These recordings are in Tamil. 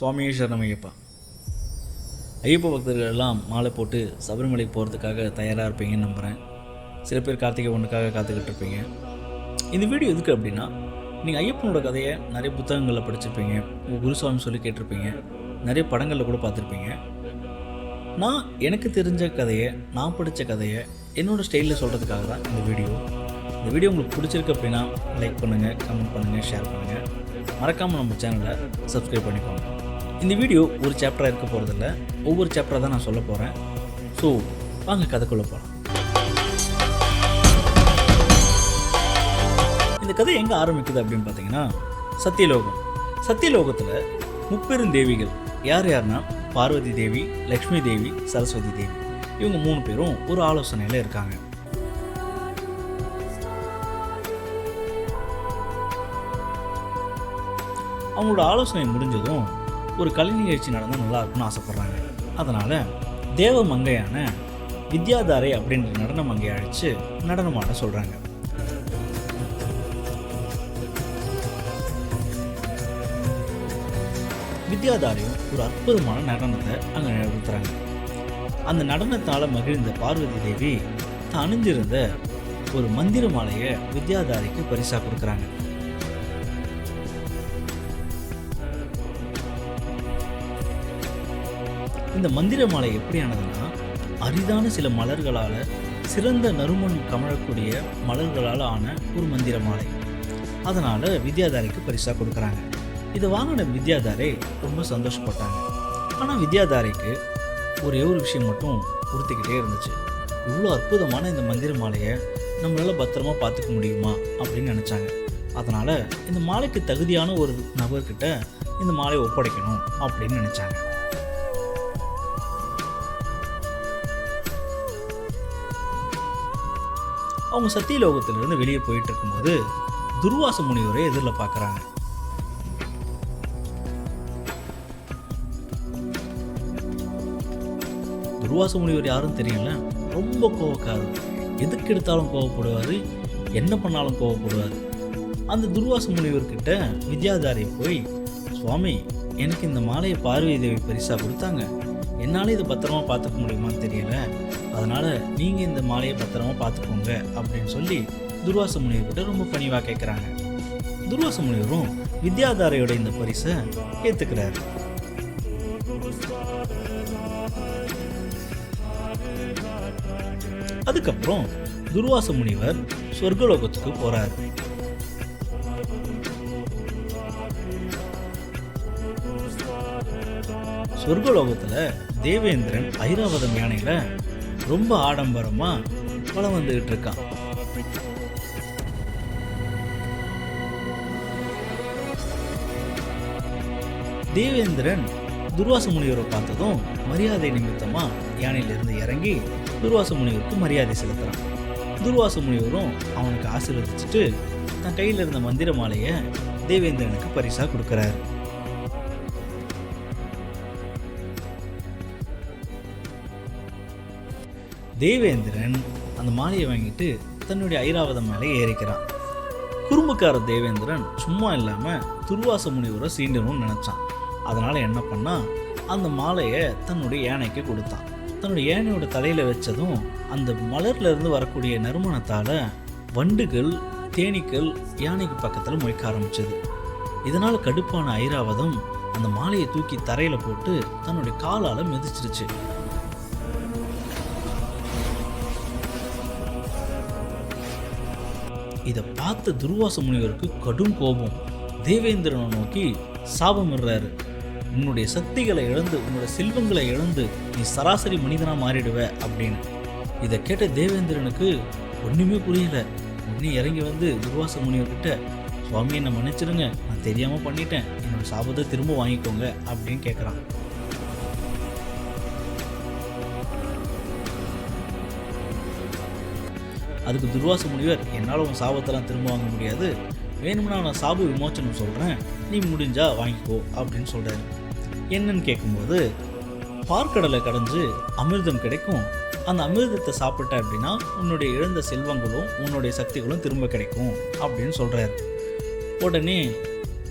சுவாமியே சரணம் ஐயப்பா ஐயப்ப பக்தர்கள் எல்லாம் மாலை போட்டு சபரிமலைக்கு போகிறதுக்காக தயாராக இருப்பீங்கன்னு நம்புகிறேன் சில பேர் கார்த்திகை ஒன்றுக்காக காத்துக்கிட்டு இருப்பீங்க இந்த வீடியோ எதுக்கு அப்படின்னா நீங்கள் ஐயப்பனோட கதையை நிறைய புத்தகங்களில் படிச்சிருப்பீங்க உங்கள் குருசுவாமி சொல்லி கேட்டிருப்பீங்க நிறைய படங்களில் கூட பார்த்துருப்பீங்க. நான் எனக்கு தெரிஞ்ச கதையை நான் படித்த கதையை என்னோடய ஸ்டைலில் சொல்கிறதுக்காக தான் இந்த வீடியோ. இந்த வீடியோ உங்களுக்கு பிடிச்சிருக்கு அப்படின்னா லைக் பண்ணுங்கள் கமெண்ட் பண்ணுங்கள் ஷேர் பண்ணுங்கள் மறக்காமல் நம்ம சேனலை சப்ஸ்கிரைப் பண்ணிக்கோங்க. இந்த வீடியோ ஒரு சாப்டராக இருக்க போகிறதில்ல ஒவ்வொரு சாப்டராக தான் நான் சொல்ல போகிறேன் ஸோ வாங்க கதைக்குள்ளே போகலாம் இந்த கதை எங்கே ஆரம்பிக்குது அப்படின்னு பார்த்தீங்கன்னா சத்தியலோகம். சத்தியலோகத்தில் முப்பெரும் தேவிகள். யார் யாருன்னா பார்வதி தேவி லக்ஷ்மி தேவி சரஸ்வதி தேவி. இவங்க மூணு பேரும் ஒரு ஆலோசனையில் இருக்காங்க. அவங்களோட ஆலோசனை முடிஞ்சதும் ஒரு கலை நிகழ்ச்சி நடந்தால் நல்லா இருக்கும்னு ஆசைப்பட்றாங்க. அதனால் தேவ மங்கையான வித்யாதாரை அப்படின்ற நடன மங்கையை அழைச்சு நடனமாட சொல்கிறாங்க வித்யாதாரியும் ஒரு அற்புதமான நடனத்தை அங்கே நிறுத்துறாங்க அந்த நடனத்தால் மகிழ்ந்த பார்வதி தேவி தான் அணிஞ்சிருந்த ஒரு மந்திர மாலையை வித்யாதாரிக்கு பரிசாக கொடுக்குறாங்க. இந்த மந்திர மாலை எப்படியானதுன்னா அரிதான சில மலர்களால் சிறந்த நறுமண் கமழக்கூடிய மலர்களால் ஆன ஒரு மந்திர மாலை அதனால் வித்யாதாரிக்கு பரிசாக கொடுக்குறாங்க. இதை வாங்கின வித்யாதாரே ரொம்ப சந்தோஷப்பட்டாங்க. ஆனால் வித்யாதாரிக்கு ஒரே ஒரு விஷயம் மட்டும் உறுத்திக்கிட்டே இருந்துச்சு. இவ்வளோ அற்புதமான இந்த மந்திர மாலையை நம்மளால் பத்திரமா பார்த்துக்க முடியுமா அப்படின்னு நினச்சாங்க. அதனால் இந்த மாலைக்கு தகுதியான ஒரு நபர்கிட்ட இந்த மாலையை ஒப்படைக்கணும் அப்படின்னு நினச்சாங்க. அவங்க சத்தியலோகத்திலிருந்து வெளியே போயிட்டு இருக்கும்போது துர்வாச முனிவரை எதிரில் பார்க்குறாங்க. துர்வாச முனிவர் யாரும் தெரியல? ரொம்ப கோவக்காரர். எதுக்கு எடுத்தாலும் கோவப்படுவார் என்ன பண்ணாலும் கோவப்படுவார். அந்த துர்வாச முனிவர்கிட்ட வித்யாதாரி போய் சுவாமி எனக்கு இந்த மாலையை பார்வதி தேவி பரிசாக கொடுத்தாங்க. என்னால் இதை பத்திரமா பார்த்துக்க முடியுமான்னு தெரியல. அதனால் நீங்கள் இந்த மாலையை பத்திரமா பார்த்துக்கோங்க அப்படின்னு சொல்லி துர்வாச முனிவர்கிட்ட ரொம்ப பணிவாக கேட்குறாங்க துர்வாச முனிவரும் வித்யாதாரையோட இந்த பரிசை ஏற்றுக்கிறாரு அதுக்கப்புறம் துர்வாச முனிவர் சொர்க்கலோகத்துக்கு போறார். சொர்க்கலோகத்துல தேவேந்திரன் ஐராவதம் யானையில ரொம்ப ஆடம்பரமா வளம் வந்துகிட்டு இருக்கான். தேவேந்திரன் துர்வாச முனிவரை பார்த்ததும் மரியாதை நிமித்தமா யானையிலிருந்து இறங்கி துர்வாச முனிவருக்கு மரியாதை செலுத்துறான். துர்வாச முனிவரும் அவனுக்கு ஆசீர்வதிச்சுட்டு தன் கையில் இருந்த மந்திர மாலையை தேவேந்திரனுக்கு பரிசா கொடுக்குறாரு. தேவேந்திரன் அந்த மாலையை வாங்கிட்டு தன்னுடைய ஐராவதம் மேலே ஏறிக்கிறான். குறும்புக்கார தேவேந்திரன் சும்மா இல்லாமல் துர்வாச முனிவரை சீண்டணும்னு நினச்சான். அதனால் என்ன பண்ணால் அந்த மாலையை தன்னுடைய யானைக்கு கொடுத்தான். தன்னுடைய யானையோட தலையில் வச்சதும் அந்த மலர்லேருந்து வரக்கூடிய நறுமணத்தால் வண்டுகள் தேனீக்கள் யானைக்கு பக்கத்தில் முயக்க ஆரம்பிச்சது. இதனால் கடுப்பான ஐராவதம் அந்த மாலையை தூக்கி தரையில் போட்டு தன்னுடைய காலால் மிதிச்சிருச்சு. இதை பார்த்த துர்வாச முனிவருக்கு கடும் கோபம். தேவேந்திரனை நோக்கி சாபமிடுறாரு உன்னுடைய சக்திகளை இழந்து உன்னோட செல்வங்களை இழந்து நீ சராசரி மனிதனாக மாறிடுவ அப்படின்னு. இதை கேட்ட தேவேந்திரனுக்கு ஒன்றுமே புரியல. உடனே இறங்கி வந்து துர்வாச முனிவர்கிட்ட சுவாமி என்னை மன்னிச்சிருங்க நான் தெரியாமல் பண்ணிட்டேன். என்னோட சாபத்தை திரும்ப வாங்கிக்கோங்க அப்படின்னு கேட்குறான் அதுக்கு துர்வாச முனிவர் என்னால் உன் சாபத்தெல்லாம் திரும்ப வாங்க முடியாது. வேணும்னா நான் சாப விமோச்சனம் சொல்கிறேன் நீ முடிஞ்சா வாங்கிக்கோ அப்படின்னு சொல்கிறாரு என்னன்னு கேட்கும்போது பார்க்கடலை கடைஞ்சு அமிர்தம் கிடைக்கும். அந்த அமிர்தத்தை சாப்பிட்ட அப்படின்னா உன்னுடைய இழந்த செல்வங்களும் உன்னுடைய சக்திகளும் திரும்ப கிடைக்கும் அப்படின்னு சொல்கிறாரு உடனே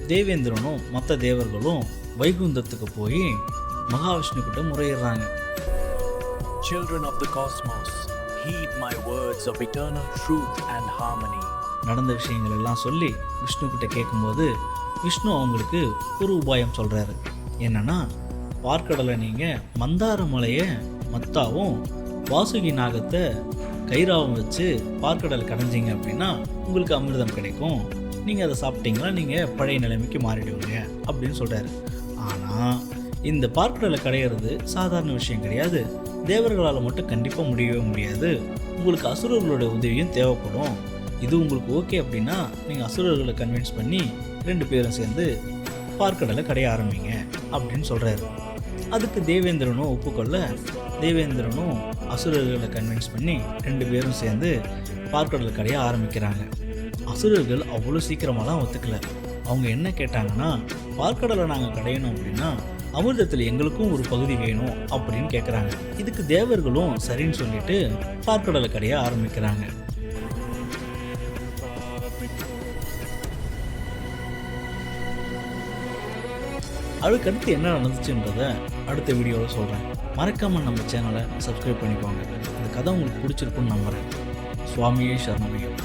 தேவேந்திரனும் மற்ற தேவர்களும் வைகுந்தத்துக்கு போய் மகாவிஷ்ணு கிட்ட முறையிடுறாங்க. Children of the cosmos, heed my words of eternal truth and harmony. நடந்த விஷயங்கள் எல்லாம் சொல்லி விஷ்ணு கிட்ட கேட்கும்போது விஷ்ணு அவங்களுக்கு ஒரு உபாயம் சொல்கிறாரு என்னன்னா பார்க்கடலை நீங்கள் மந்தார மலையை மத்தாவும் வாசுகி நாகத்தை கைராவும் வச்சு பார்க்கடல் கடைஞ்சிங்க அப்படின்னா உங்களுக்கு அமிர்தம் கிடைக்கும். நீங்கள் அதை சாப்பிட்டீங்கன்னா நீங்கள் பழைய நிலைமைக்கு மாறிடுவீங்க அப்படின்னு சொல்கிறாரு ஆனால் இந்த பார்க்கடலை கடையிறது சாதாரண விஷயம் கிடையாது. தேவர்களால் மட்டும் கண்டிப்பாக முடியவே முடியாது. உங்களுக்கு அசுரர்களோட உதவியும் தேவைப்படும். இது உங்களுக்கு ஓகே அப்படின்னா நீங்கள் அசுரர்களை கன்வின்ஸ் பண்ணி ரெண்டு பேரும் சேர்ந்து பார்க்கடலை கடைய ஆரம்பிங்க அப்படின்னு சொல்கிறாரு அதுக்கு தேவேந்திரனும் ஒப்புக்கொள்ள தேவேந்திரனும் அசுரர்களை கன்வின்ஸ் பண்ணி ரெண்டு பேரும் சேர்ந்து பார்க்கடலை கடைய ஆரம்பிக்கிறாங்க. அசுரர்கள் அவ்வளோ சீக்கிரமாலாம் ஒத்துக்கலை. அவங்க என்ன கேட்டாங்கன்னா பார்க்கடலை நாங்கள் கடையணும் அப்படின்னா அமிர்தத்தில் எங்களுக்கும் ஒரு பகுதி வேணும் அப்படின்னு கேட்குறாங்க இதுக்கு தேவர்களும் சரின்னு சொல்லிட்டு பார்க்கடலை கடைய ஆரம்பிக்கிறாங்க. அதுக்கடுத்து என்ன நடந்துச்சுன்றத அடுத்த வீடியோவில் சொல்கிறேன் மறக்காமல் நம்ம சேனலை சப்ஸ்கிரைப் பண்ணிக்கோங்க. இந்த கதை உங்களுக்கு பிடிச்சிருக்குன்னு நம்புகிறேன் சுவாமியே சரணமையும்.